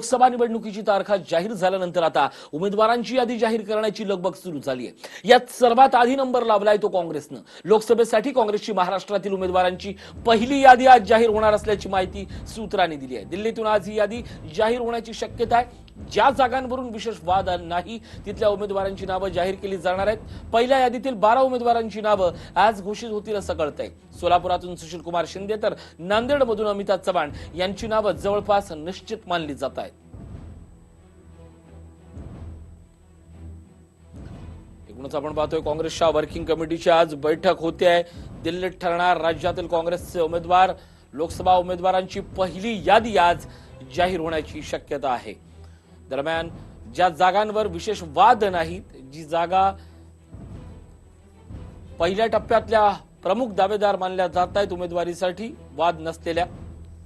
लोकसभा निवडणुकीची तारखा जाहीर झाल्यानंतर आता उमेदवारांची यादी जाहीर करण्याची लगबग सुरू झाली आहे. यात सर्वात आधी नंबर लावलाय तो काँग्रेसनं. लोकसभेसाठी काँग्रेसची महाराष्ट्रातील उमेदवारांची पहिली यादी आज जाहीर होणार असल्याची माहिती सूत्रांनी दिली आहे. दिल्लीतून आज ही यादी जाहीर होण्याची शक्यता आहे. ज्या जागांवरून विशेष वाद नाही तिथल्या उमेदवारांची नावं जाहीर केली जाणार आहेत. पहिल्या यादीतील बारा उमेदवारांची नावं आज घोषित होतील असं कळतंय. सोलापुरातून सुशील कुमार शिंदे तर नांदेडमधून अमिताभ चव्हाण यांची नावं जवळपास निश्चित मानली जात आहेत. म्हणूनच आपण पाहतोय काँग्रेसच्या वर्किंग कमिटीची आज बैठक होते आहे. दिल्लीत ठरणार राज्यातील काँग्रेसचे उमेदवार. लोकसभा उमेदवारांची पहिली यादी आज जाहीर होण्याची शक्यता आहे. दरम्यान ज्या जागांवर विशेष वाद नाहीत जी जागा पहिल्या टप्प्यातल्या प्रमुख दावेदार मानल्या जात आहेत उमेदवारीसाठी वाद नसलेल्या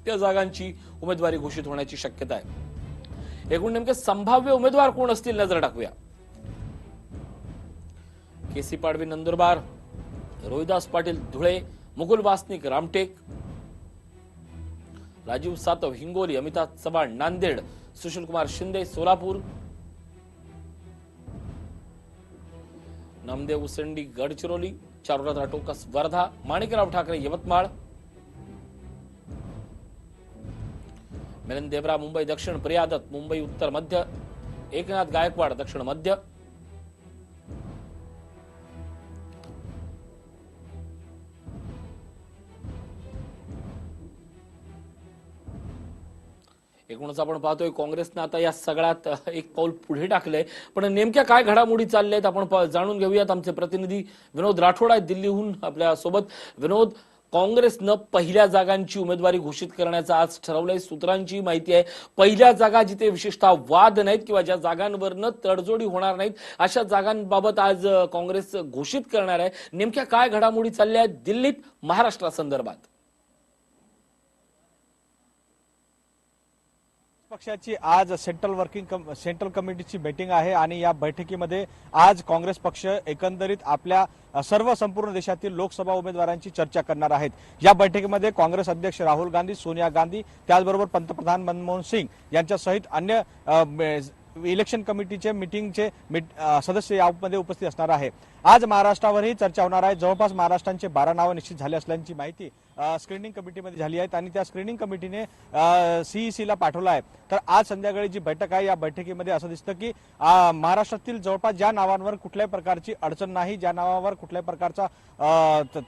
त्या जागांची उमेदवारी घोषित होण्याची शक्यता आहे. एकूण नेमके संभाव्य उमेदवार कोण असतील नजर टाकूया. केसी पाडवी नंदुरबार रोहिदास पाटील धुळे मुकुल वासनिक रामटेक राजीव सातव हिंगोली अमिताभ चव्हाण नांदेड सुशील कुमार शिंदे सोलापूर नामदेव उसंडी गडचिरोली चारुनाथ राटोकस वर्धा माणिकराव ठाकरे यवतमाळ मिलन देवरा मुंबई दक्षिण प्रियादत मुंबई उत्तर मध्य एकनाथ गायकवाड दक्षिण मध्य एकूणच आपण पाहतोय काँग्रेसनं आता या सगळ्यात एक पाऊल पुढे टाकलंय. पण नेमक्या काय घडामोडी चालल्या आहेत आपण जाणून घेऊयात. आमचे प्रतिनिधी विनोद राठोड आहेत दिल्लीहून आपल्यासोबत विनोद काँग्रेसनं पहिल्या जागांची उमेदवारी घोषित करण्याचं आज ठरवलंय. सूत्रांची माहिती आहे पहिल्या जागा जिथे विशेषतः वाद नाहीत किंवा ज्या जागांवरनं तडजोडी होणार नाहीत अशा जागांबाबत आज काँग्रेस घोषित करणार आहे. नेमक्या काय घडामोडी चालल्या आहेत दिल्लीत महाराष्ट्रासंदर्भात? पक्षाची आज सेंट्रल वर्किंग कम- सेंट्रल कमिटीची मीटिंग आहे आणि या बैठकीमध्ये आज काँग्रेस पक्ष एकंदरीत आपल्या सर्व संपूर्ण देशातील लोकसभा उमेदवारांची चर्चा करणार आहेत. या बैठकीमध्ये काँग्रेस अध्यक्ष राहुल गांधी सोनिया गांधी त्याचबरोबर पंतप्रधान मनमोहन सिंग यांच्यासहित अन्य इलेक्शन कमिटीचे मीटिंगचे मिट- सदस्य यामध्ये उपस्थित असणार आहे. आज महाराष्ट्रावरही चर्चा होणार आहे. जवळपास महाराष्ट्रांचे बारा नावं निश्चित झाले असल्याची माहिती स्क्रीनिंग कमिटीमध्ये झाली आहेत आणि त्या स्क्रीनिंग कमिटीने सीईसीला पाठवला आहे. तर आज संध्याकाळी जी बैठक आहे या बैठकीमध्ये असं दिसतं की महाराष्ट्रातील जवळपास ज्या नावांवर कुठल्याही प्रकारची अडचण नाही ज्या नावावर कुठल्याही प्रकारचा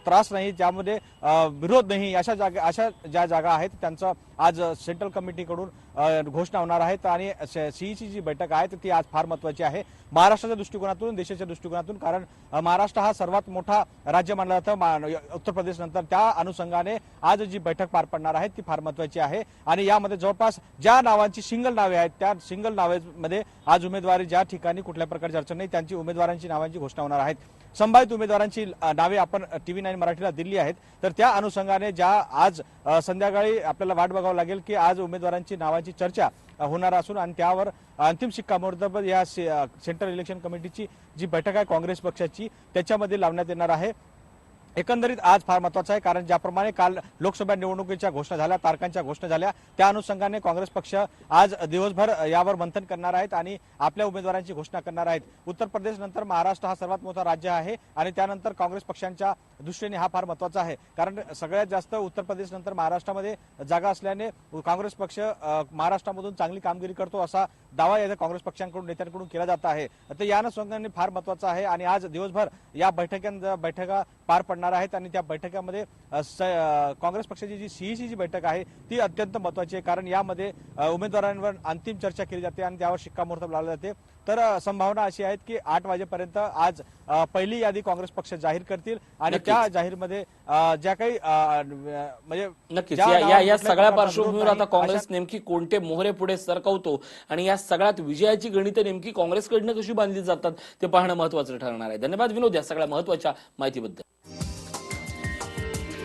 त्रास नाही ज्यामध्ये विरोध नाही अशा जागा अशा ज्या जागा आहेत त्यांचं आज सेंट्रल कमिटीकडून घोषणा होणार आहेत. आणि सीईसी जी बैठक आहे ती आज फार महत्वाची आहे महाराष्ट्राच्या दृष्टिकोनातून देशाच्या दृष्टिकोनातून. कारण महाराष्ट्र हा सर्वात मोठा राज्य मानला जातं उत्तर प्रदेश नंतर. त्या अनुषंगाने आज जी बैठक पार पडणार आहे ती फार महत्वाची आहे. आणि यामध्ये जवळपास ज्या नावांची सिंगल नावे आहेत त्या सिंगल नावेमध्ये आज उमेदवारी ज्या ठिकाणी कुठल्या प्रकारची अडचण नाही त्यांची उमेदवारांची नावांची घोषणा होणार आहेत. संभावित उमेदवारांची नावे आपण टीव्ही नाईन मराठीला दिली आहेत. तर त्या अनुषंगाने ज्या आज संध्याकाळी आपल्याला वाट बघावं लागेल की आज उमेदवारांची नावांची चर्चा होणार असून आणि त्यावर अंतिम शिक्कामोर्तब या से- सेंट्रल इलेक्शन कमिटीची जी बैठक आहे काँग्रेस पक्षाची त्याच्यामध्ये लावण्यात येणार आहे. एकंदरीत आज फार महत्वाचं आहे कारण ज्याप्रमाणे काल लोकसभा निवडणुकीच्या घोषणा झाल्या तारखांच्या घोषणा झाल्या त्या अनुषंगाने काँग्रेस पक्ष आज दिवसभर यावर मंथन करणार आहेत आणि आपल्या उमेदवारांची घोषणा करणार आहेत. उत्तर प्रदेश नंतर महाराष्ट्र हा सर्वात मोठा राज्य आहे आणि त्यानंतर काँग्रेस पक्षांच्या दृष्टीने हा फार महत्त्वाचा आहे. कारण सगळ्यात जास्त उत्तर प्रदेश नंतर महाराष्ट्रामध्ये जागा असल्याने काँग्रेस पक्ष महाराष्ट्रामधून चांगली कामगिरी करतो असा दावा या काँग्रेस पक्षांकडून नेत्यांकडून केला जात आहे. तर या अनुषंगाने फार महत्त्वाचा आहे आणि आज दिवसभर या बैठकां बैठका पार पडणार आहेत आणि त्या बैठकामध्ये काँग्रेस पक्षाची जी सीईसी जी बैठक आहे ती अत्यंत महत्वाची आहे. कारण यामध्ये उमेदवारांवर अंतिम चर्चा केली जाते आणि त्यावर शिक्कामोर्तब लावले जाते. तर संभावना अशी आहेत की आठ वाजेपर्यंत आज पहिली यादी काँग्रेस पक्ष जाहीर करतील आणि. त्या जाहीरमध्ये अ, ज्या काही म्हणजे नक्कीच. या या सगळ्या पार्श्वभूमीवर आता काँग्रेस नेमकी कोणते मोहरे पुढे सरकवतो आणि या सगळ्यात विजयाची गणितं नेमकी काँग्रेसकडनं कशी बांधली जातात ते पाहणं महत्वाचं ठरणार आहे. धन्यवाद विनोद या सगळ्या महत्त्वाच्या माहितीबद्दल.